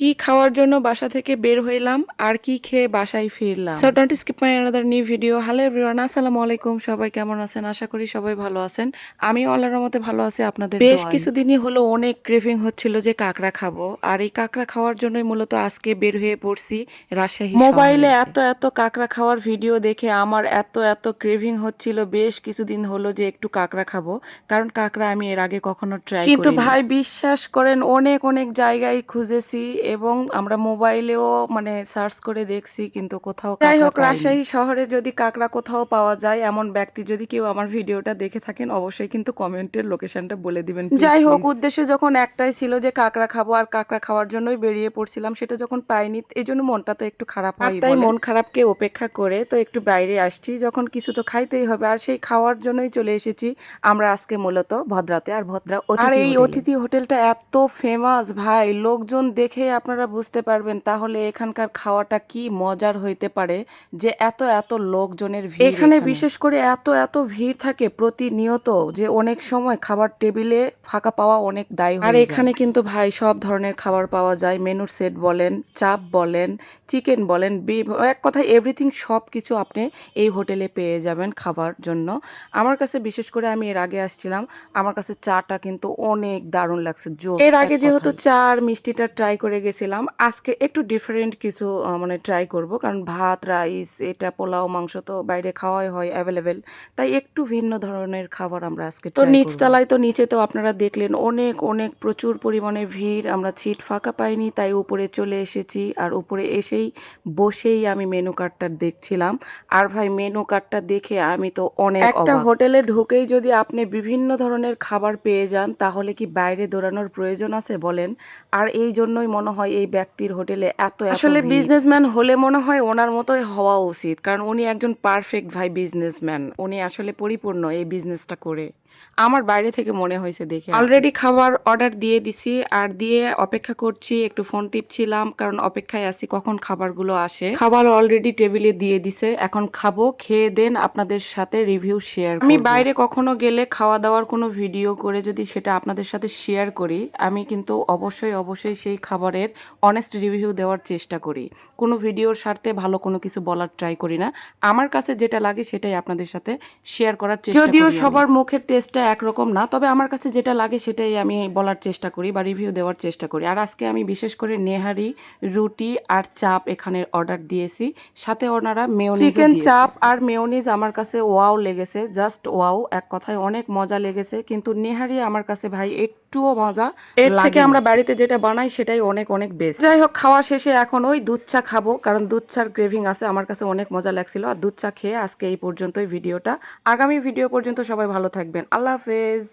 কি খাওয়ার জন্য বাসা থেকে বের হইলাম আর কি খেয়ে বাসায় ফিরলাম। So don't skip my another new video hello everyone আসসালামু আলাইকুম। সবাই কেমন আছেন? আশা করি সবাই ভালো আছেন। আমি আল্লাহর মতে ভালো আছি আপনাদের বেশ। কিছুদিনই হলো অনেক ক্রেভিং হচ্ছিল যে কাঁকড়া খাব। আর এই কাঁকড়া খাওয়ার জন্যই মূলত আজকে বের হয়ে পড়ছি রাজশাহী মোবাইলে এত এত কাঁকড়া খাওয়ার ভিডিও দেখে আমার এত এত ক্রেভিং হচ্ছিল বেশ কিছুদিন হলো যে একটু কাঁকড়া খাব। কারণ কাঁকড়া আমি এর আগে কখনো ট্রাই কিন্তু ভাই বিশ্বাস করেন অনেক অনেক জায়গায় খুঁজেছি। এবং আমরা মোবাইলেও মানে সার্চ করে দেখছি কিন্তু কোথাও যাই হোক রাজশাহী শহরে যদি কাঁকড়া কোথাও পাওয়া যায় এমন ব্যক্তি যদি কেউ আমার ভিডিওটা দেখে থাকেন অবশ্যই কিন্তু কমেন্টের লোকেশনটা বলে দিবেন যাই হোক উদ্দেশ্য যখন একটাই ছিল যে কাঁকড়া খাব আর কাঁকড়া খাওয়ার জন্যই বেরিয়ে পড়ছিলাম সেটা যখন পাইনি এই জন্য মনটা তো একটু খারাপ হয় তাই মন খারাপকে উপেক্ষা করে তো একটু বাইরে আসছি যখন কিছু তো খাইতেই হবে আর সেই খাওয়ার জন্যই চলে এসেছি আমরা আজকে মূলত ভদ্রাতে আর ভদ্রা আর এই অতিথি হোটেলটা এত ফেমাস ভাই লোকজন দেখে আপনারা বুঝতে পারবেন তাহলে এখানকার খাওয়াটা কি মজার হইতে পারে যে এত এত লোকজনের ভিড় এখানে বিশেষ করে এত এত ভিড় থাকে প্রতিনিয়ত যে অনেক সময় খাবার টেবিলে ফাঁকা পাওয়া অনেক দায়ী আর এখানে কিন্তু ভাই সব ধরনের খাবার পাওয়া যায়। মেনুর সেট বলেন চাপ বলেন চিকেন বলেন এক কথায় এভরিথিং সব কিছু আপনি এই হোটেলে পেয়ে যাবেন খাবার জন্য। আমার কাছে বিশেষ করে আমি এর আগে আসছিলাম আমার কাছে চাটা কিন্তু অনেক দারুণ লাগছে এর আগে যেহেতু চা আর মিষ্টিটা ট্রাই করে গেছিলাম। আজকে একটু ডিফারেন্ট কিছু মানে ট্রাই করব। কারণ ভাত রাইস এটা পোলাও মাংস তো বাইরে খাওয়াই হয় অ্যাভেলেবেল তাই একটু ভিন্ন ধরনের খাবার আমরা আজকে তো নিচতলায় তো নিচে তো আপনারা দেখলেন অনেক অনেক প্রচুর পরিমাণে ভিড়। আমরা সিট ফাঁকা পাইনি তাই উপরে চলে এসেছি। আর উপরে এসেই বসেই আমি মেনু কার্ডটা দেখছিলাম। আর ভাই মেনু কার্ডটা দেখে আমি তো অনেক একটা হোটেলে ঢুকেই যদি আপনি বিভিন্ন ধরনের খাবার পেয়ে যান তাহলে কি বাইরে দৌড়ানোর প্রয়োজন আছে বলেন? আর এই জন্যই মনে হয় এই ব্যক্তির হোটেলে এত আসলে বিজনেসম্যান হলে মনে হয় ওনার মতোই হওয়া উচিত কারণ উনি একজন পারফেক্ট ভাই বিজনেসম্যান উনি আসলে পরিপূর্ণ এই বিজনেসটা করে। আমার বাইরে থেকে মনে হয়েছে দেখে অলরেডি খাবার অর্ডার দিয়ে দিছি আর দিয়ে অপেক্ষা করছি একটু ফোন টিপছিলাম কারণ অপেক্ষায় আছি কখন খাবারগুলো আসে। খাবার অলরেডি টেবিলে দিয়ে দিছে এখন খাব খেয়ে দেন আপনাদের সাথে রিভিউ শেয়ার আমি বাইরে কখনো গেলে খাওয়া দাওয়ার কোনো ভিডিও করে যদি সেটা আপনাদের সাথে শেয়ার করি আমি কিন্তু অবশ্যই অবশ্যই সেই খাবারের অনেস্ট রিভিউ দেওয়ার চেষ্টা করি। কোনো ভিডিওর স্বার্থে ভালো কোনো কিছু বলার ট্রাই করি না। আমার কাছে যেটা লাগে সেটাই আপনাদের সাথে শেয়ার করার চেষ্টা যদিও সবার মুখের টেস্টটা একরকম না তবে আমার কাছে যেটা লাগে সেটাই আমি বলার চেষ্টা করি বা রিভিউ দেওয়ার চেষ্টা করি। আর আজকে আমি বিশেষ করে নেহারি রুটি আর চাপ এখানে অর্ডার দিয়েছি। সাথে ওনারা মেয়নিজ চিকেন চাপ আর মেয়নিজ আমার কাছে ওয়াও লেগেছে। জাস্ট ওয়াও এক কথায় অনেক মজা লেগেছে। কিন্তু নেহারি আমার কাছে ভাই একটুও মজা এর থেকে আমরা বাড়িতে যেটা বানাই সেটাই অনেক অনেক বেস্ট যাই হোক খাওয়া শেষে এখন ওই দুধ চা খাব কারণ দুধ চার গ্রেভিং আছে আমার কাছে অনেক মজা লাগছিল। আর দুধ চা খেয়ে আজকে এই পর্যন্তই ভিডিওটা। আগামী ভিডিও পর্যন্ত সবাই ভালো থাকবেন। আল্লাহ হাফেজ।